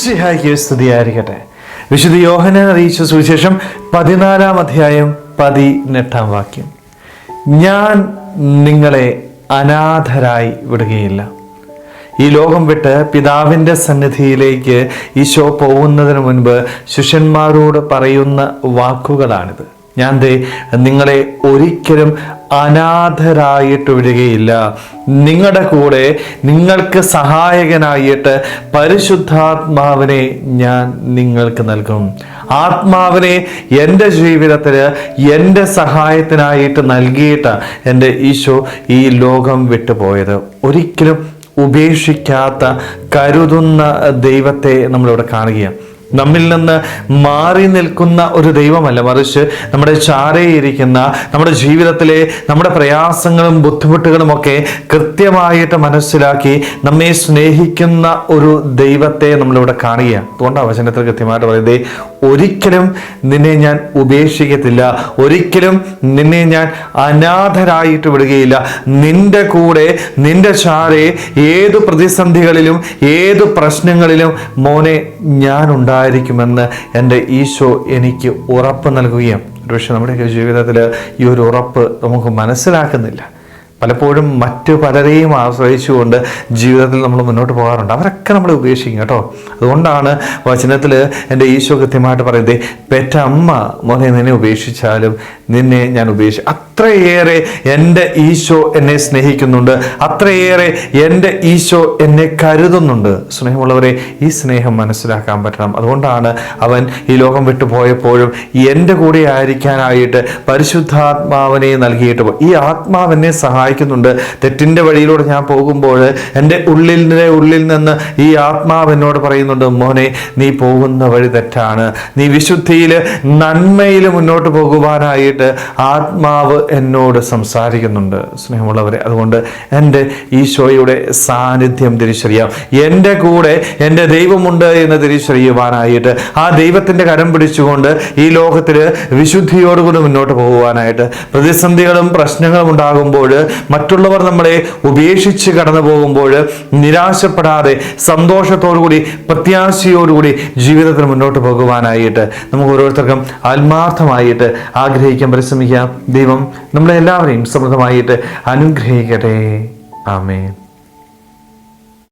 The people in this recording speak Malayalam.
മിശിഹായ്ക്ക് സ്തുതിയായിരിക്കട്ടെ. വിശുദ്ധ യോഹന അറിയിച്ച സുവിശേഷം പതിനാലാം അധ്യായം പതിനെട്ടാം വാക്യം. ഞാൻ നിങ്ങളെ അനാഥരായി വിടുകയില്ല. ഈ ലോകം വിട്ട് പിതാവിന്റെ സന്നിധിയിലേക്ക് ഈശോ പോകുന്നതിന് മുൻപ് ശിഷ്യന്മാരോട് പറയുന്ന വാക്കുകളാണിത്. ഞാൻ ദേ നിങ്ങളെ ഒരിക്കലും അനാഥരായിട്ട് വിടുകയില്ല. നിങ്ങളുടെ കൂടെ നിങ്ങൾക്ക് സഹായകനായിട്ട് പരിശുദ്ധാത്മാവിനെ ഞാൻ നിങ്ങൾക്ക് നൽകും. ആത്മാവിനെ എന്റെ ജീവിതത്തിൽ എന്റെ സഹായത്തിനായിട്ട് നൽകിയിട്ട് എന്റെ ഈശോ ഈ ലോകം വിട്ടുപോയത്. ഒരിക്കലും ഉപേക്ഷിക്കാത്ത കരുതുന്ന ദൈവത്തെ നമ്മളിവിടെ കാണുകയാണ്. നമ്മിൽ നിന്ന് മാറി നിൽക്കുന്ന ഒരു ദൈവമല്ല. മറിച്ച് നമ്മുടെ ചാരയിരിക്കുന്ന നമ്മുടെ ജീവിതത്തിലെ നമ്മുടെ പ്രയാസങ്ങളും ബുദ്ധിമുട്ടുകളും ഒക്കെ കൃത്യമായിട്ട് മനസ്സിലാക്കി നമ്മെ സ്നേഹിക്കുന്ന ഒരു ദൈവത്തെ നമ്മളിവിടെ കാണുകയാണ്. അതുകൊണ്ടാണ് വചനത്തിൽ കൃത്യമായിട്ട് പറയുന്നത് ഒരിക്കലും നിന്നെ ഞാൻ ഉപേക്ഷിക്കത്തില്ല. ഒരിക്കലും നിന്നെ ഞാൻ അനാഥരായിട്ട് വിടുകയില്ല. നിന്റെ കൂടെ നിന്റെ ചാരയെ ഏതു പ്രതിസന്ധികളിലും ഏതു പ്രശ്നങ്ങളിലും മോനെ ഞാൻ ഉണ്ടായിരിക്കുമെന്ന് എന്റെ ഈശോ എനിക്ക് ഉറപ്പ് നൽകുകയും ഒരുപക്ഷെ നമ്മുടെയൊക്കെ ജീവിതത്തിൽ ഈ ഒരു ഉറപ്പ് നമുക്ക് മനസ്സിലാക്കുന്നില്ല. പലപ്പോഴും മറ്റു പലരെയും ആശ്രയിച്ചുകൊണ്ട് ജീവിതത്തിൽ നമ്മൾ മുന്നോട്ട് പോകാറുണ്ട്. അവരൊക്കെ നമ്മൾ ഉപേക്ഷിക്കും കേട്ടോ. അതുകൊണ്ടാണ് വചനത്തിൽ എന്റെ ഈശോ കൃത്യമായിട്ട് പറയുന്നത് പെറ്റ അമ്മ മോനെ നിന്നെ ഉപേക്ഷിച്ചാലും നിന്നെ ഞാൻ ഉപേക്ഷി അത്രയേറെ എന്റെ ഈശോ എന്നെ സ്നേഹിക്കുന്നുണ്ട്. അത്രയേറെ എന്റെ ഈശോ എന്നെ കരുതുന്നുണ്ട്. സ്നേഹമുള്ളവരെ ഈ സ്നേഹം മനസ്സിലാക്കാൻ പറ്റണം. അതുകൊണ്ടാണ് അവൻ ഈ ലോകം വിട്ടു പോയപ്പോഴും എന്റെ കൂടെ ആയിരിക്കാനായിട്ട് പരിശുദ്ധാത്മാവിനെ നൽകിയിട്ട്. ഈ ആത്മാവിനെ എന്നെ സഹായിക്കുന്നുണ്ട്. തെറ്റിന്റെ വഴിയിലൂടെ ഞാൻ പോകുമ്പോൾ എന്റെ ഉള്ളിലെ ഉള്ളിൽ നിന്ന് ഈ ആത്മാവ് എന്നോട് പറയുന്നുണ്ട് മോനെ നീ പോകുന്ന വഴി തെറ്റാണ്. നീ വിശുദ്ധിയിൽ നന്മയിൽ മുന്നോട്ട് പോകുവാനായിട്ട് ആത്മാവ് എന്നോട് സംസാരിക്കുന്നുണ്ട്. സ്നേഹമുള്ളവരെ അതുകൊണ്ട് എന്റെ ഈശോയുടെ സാന്നിധ്യം തിരിച്ചറിയാം. എന്റെ കൂടെ എന്റെ ദൈവമുണ്ട് എന്ന് തിരിച്ചറിയുവാനായിട്ട് ആ ദൈവത്തിന്റെ കരം പിടിച്ചുകൊണ്ട് ഈ ലോകത്തിൽ വിശുദ്ധിയോടുകൂടി മുന്നോട്ട് പോകുവാനായിട്ട് പ്രതിസന്ധികളും പ്രശ്നങ്ങളും ഉണ്ടാകുമ്പോൾ മറ്റുള്ളവർ നമ്മളെ ഉപേക്ഷിച്ച് കടന്നു പോകുമ്പോൾ നിരാശപ്പെടാതെ സന്തോഷത്തോടുകൂടി പ്രത്യാശയോടുകൂടി ജീവിതത്തിൽ മുന്നോട്ട് പോകുവാനായിട്ട് നമുക്ക് ഓരോരുത്തർക്കും ആത്മാർത്ഥമായിട്ട് ആഗ്രഹിക്കാൻ പരിശ്രമിക്കാം. ദൈവം നമ്മളെ എല്ലാവരെയും സമൃദ്ധമായിട്ട് അനുഗ്രഹിക്കട്ടെ. ആമേൻ.